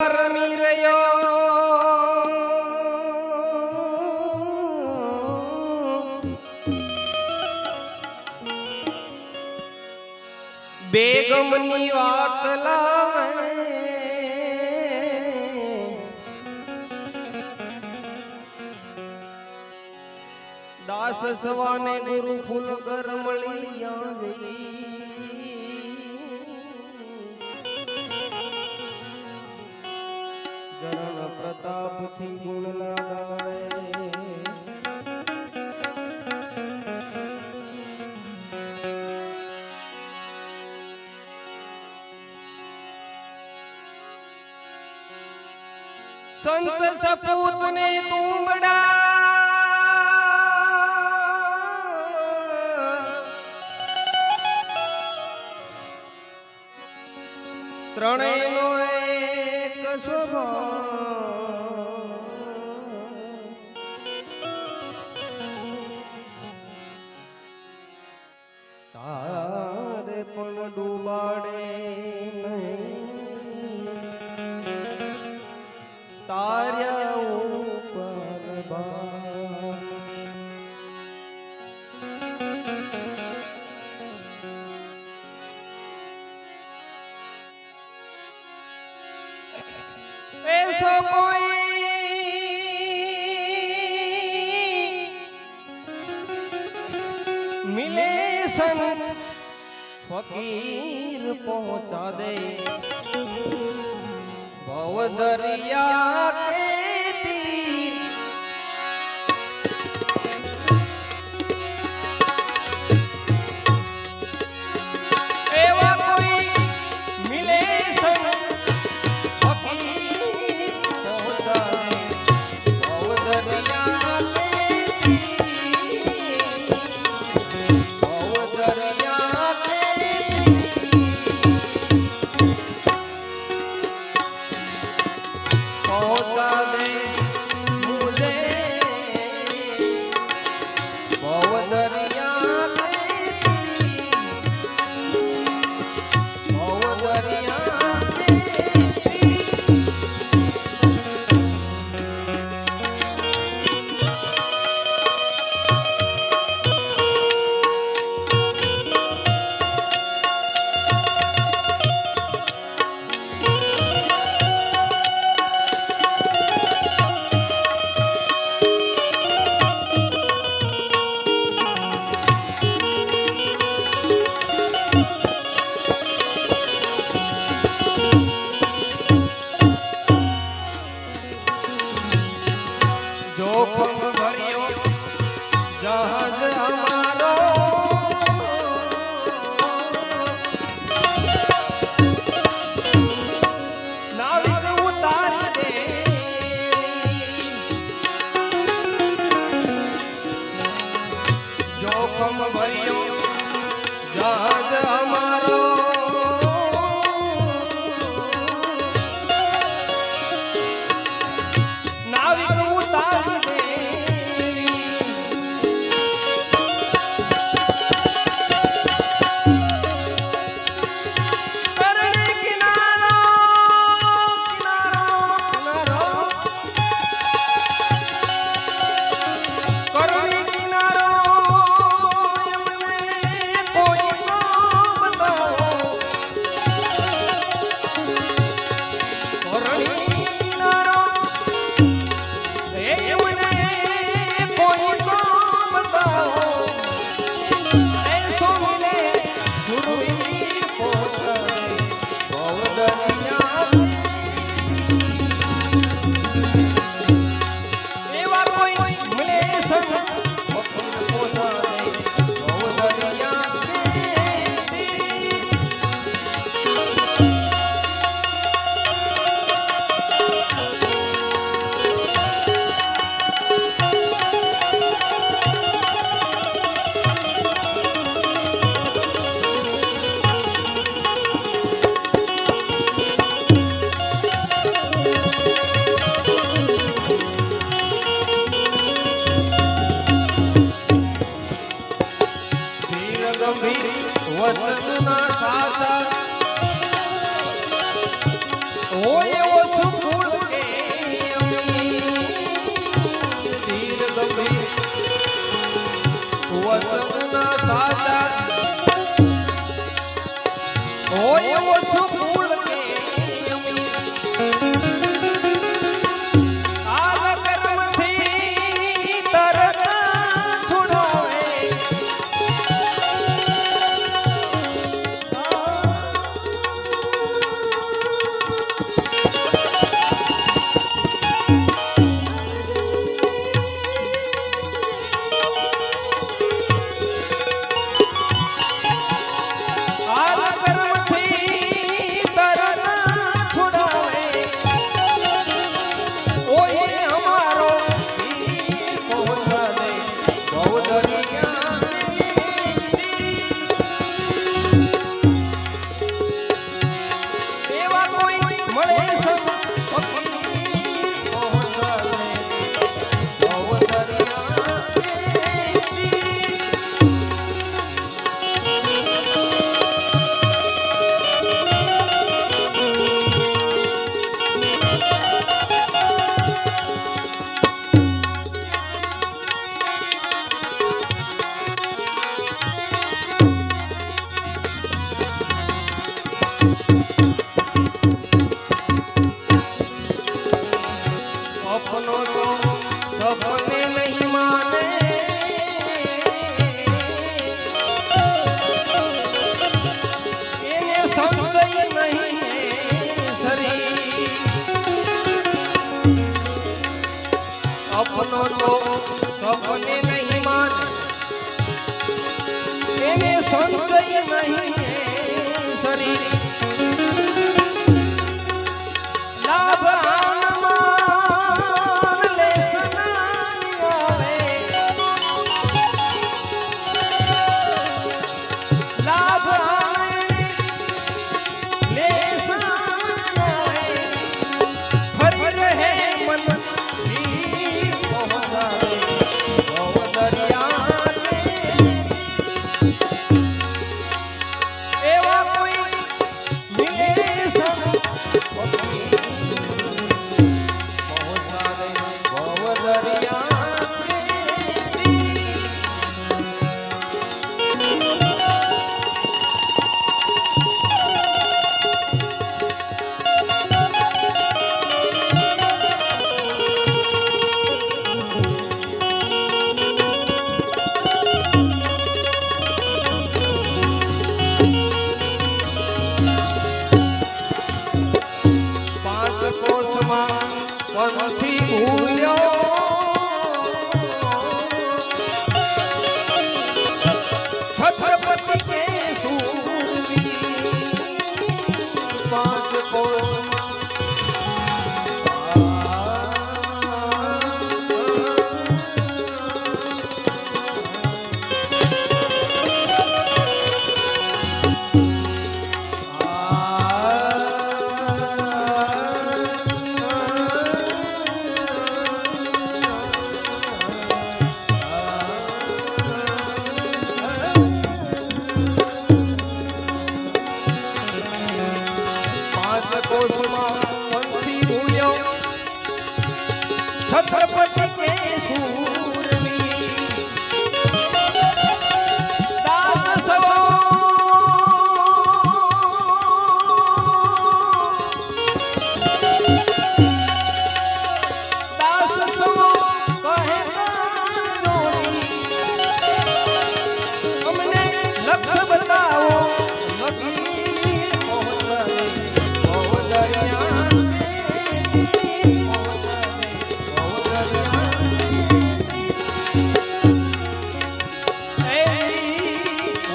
રમી રહ્યો બેગમની વાત લાવે. દાસ સવાને ગુરુ ફૂલ કર મળી આવી. ચરણ પ્રતાપથી ગુણ લગાવે. સંત સપૂત ને તુંબડા. ત્રણેય નો એક સ્વભાવ. છો કોઈ મિલે સંત ફકીર પહોંચા દે. ભવ દરિયા নাই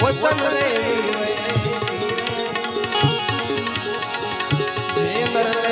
વચન રે. જે નર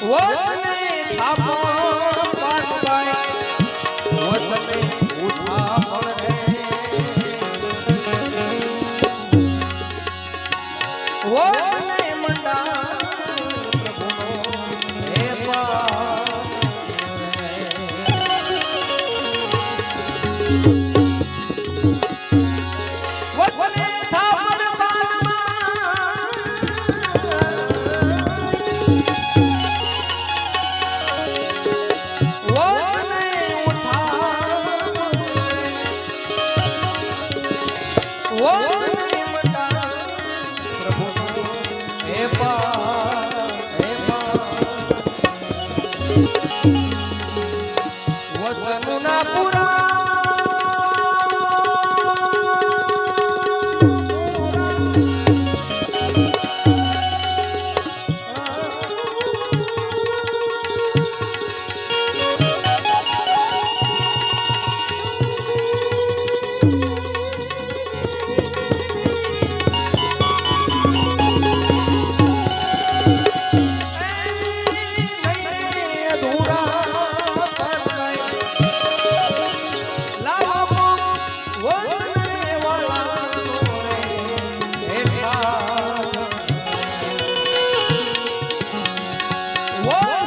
What's the name? વચને વચન